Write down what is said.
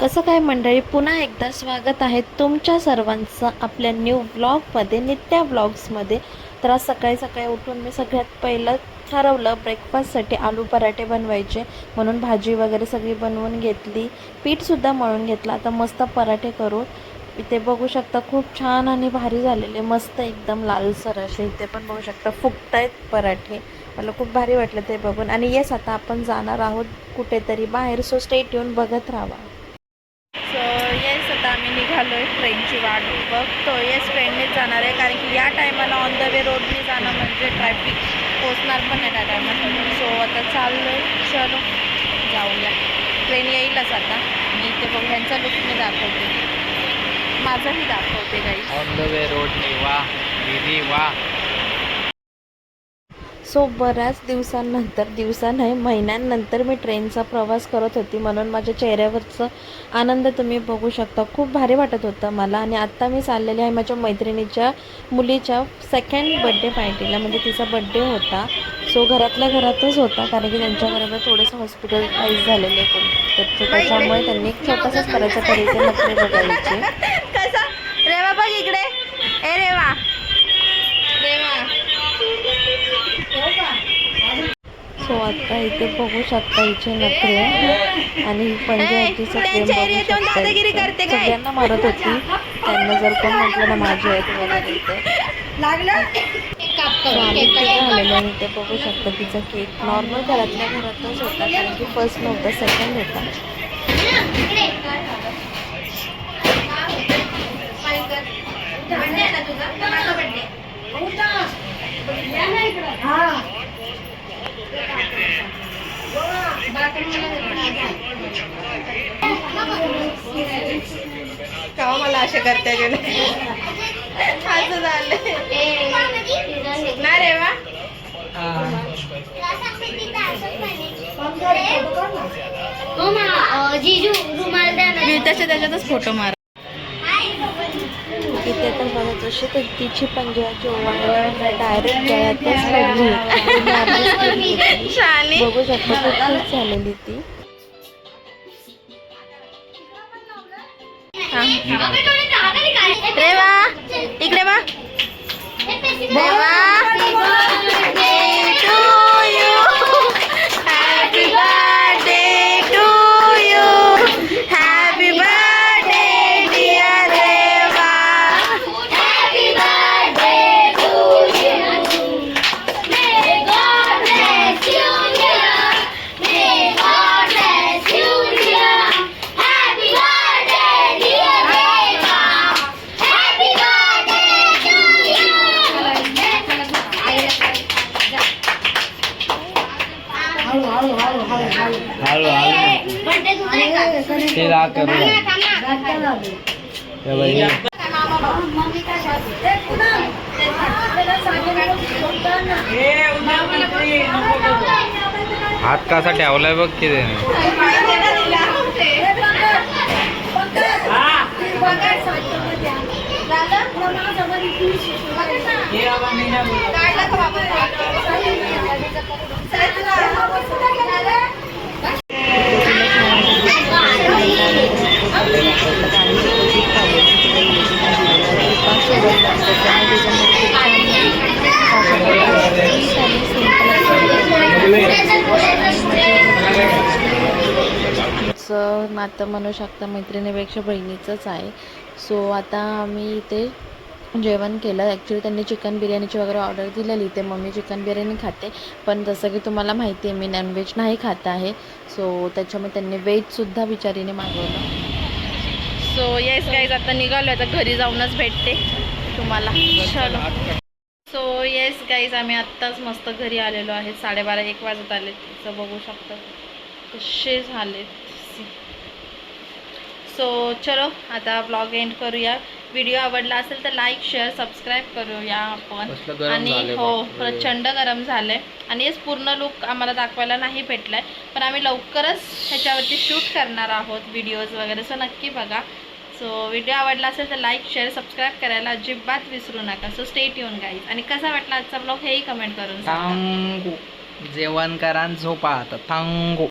कसं काय मंडळी? पुन्हा एकदा स्वागत आहे तुमच्या सर्वांचं आपल्या न्यू ब्लॉगमध्ये नित्या ब्लॉग्समध्ये तर आज सकाळी सकाळी उठून मी सगळ्यात पहिलं ठरवलं ब्रेकफास्टसाठी आलू पराठे बनवायचे. म्हणून भाजी वगैरे सगळी बनवून घेतली. पीठसुद्धा मळून घेतलं. आता मस्त पराठे करू इथे बघू शकता खूप छान आणि भारी झालेले. मस्त एकदम लालसर असे इथे पण बघू शकता फुगतायत पराठे. मला खूप भारी वाटलं ते बघून. आणि येस आता आपण जाणार आहोत कुठेतरी बाहेर. सो स्टेट येऊन बघत राहा. निघालो आहे ट्रेनची वाट बघतो येस ट्रेननेच जाणार आहे. कारण की या टायमाला ऑन द वे रोडने जाणं म्हणजे ट्रॅफिक पोचणार पण नाही त्या टायमाला सो आता चाललो आहे चलो जाऊया. ट्रेन येईलच आता. मी इथे बघ ह्यांचा लुक मी दाखवते. माझंही दाखवते काही ऑन द वे रोड वा दीदी वा. सो बऱ्याच दिवसांनंतर दिवसा नाही महिन्यांनंतर मी ट्रेनचा प्रवास करत होती. म्हणून माझ्या चेहऱ्यावरचं आनंद तुम्ही बघू शकता. खूप भारी वाटत होतं मला. आणि आत्ता मी चाललेले आहे माझ्या मैत्रिणीच्या मुलीच्या सेकंड बड्डे पार्टीला म्हणजे तिचा बड्डे होता. सो घरातल्या घरातच होता. कारण की त्यांच्याबरोबर थोडंसं हॉस्पिटलाइज झालेले कोण तर त्याच्यामुळे त्यांनी एक छोटासाच करायचा तरी ते नखरे बघायचे रेवा बघ इकडे. ए रेवा सो आता इथे बघू शकता हिचे नखरे आणि ही पंजाबीचं? सगळ्यांना मारत होती. त्यांना जर कोण म्हटलं ना माझी आहे तुम्हाला आणि ते बघू शकता तिचा केक नॉर्मल घरातल्या घरातच होता कारण की फर्स्ट नव्हता सेकंड होता. केव्हा मला असे करता गेले असं झालं ना रुमाल द्या ना. मी त्याच्या त्याच्यातच फोटो मार जशी तर तिची पंजाची ओवाळी डायरेक्ट गळ्यातच पडली बघू शकता खूप झालेली ती. रेवा इकडे रेवा. हळू का? ते ला करू हे? हात कसा ठेवलाय बघ की त्याने. चं नातं म्हणू शकता मैत्रिणीपेक्षा बहिणीचंच आहे. सो आता आम्ही इथे जेवण केलं. ॲक्च्युली त्यांनी चिकन बिर्याणीची वगैरे ऑर्डर दिलेली. ते मम्मी चिकन बिर्याणी खाते. पण जसं की तुम्हाला माहिती आहे मी नॉनव्हेज नाही खात आहे. सो त्याच्यामुळे त्यांनी व्हेजसुद्धा बिचारीने मागवलं. सो येस गाईज आता निघालो आता घरी जाऊनच भेटते तुम्हाला. चलो. सो येस गाईज आम्ही आत्ताच मस्त घरी आलेलो आहे. साडेबारा एक वाजत आले. तिचं बघू शकता कसे झाले. सो चलो आता ब्लॉग एंड करूया. व्हिडिओ आवडला असेल तर लाईक शेअर सबस्क्राईब करूया आपण. आणि हो. प्रचंड गरम झालंय. आणि हेच पूर्ण लुक आम्हाला दाखवायला नाही भेटलाय. पण आम्ही लवकरच ह्याच्यावरती शूट करणार आहोत व्हिडिओज वगैरे. सो नक्की बघा. सो व्हिडिओ आवडला असेल तर लाईक शेअर सबस्क्राईब करायला अजिबात विसरू नका. सो स्टेट येऊन गाईज आणि कसा वाटला आजचा ब्लॉग हेही कमेंट करून सांगा. थांगू जेवण करा झोपा आता. थांगू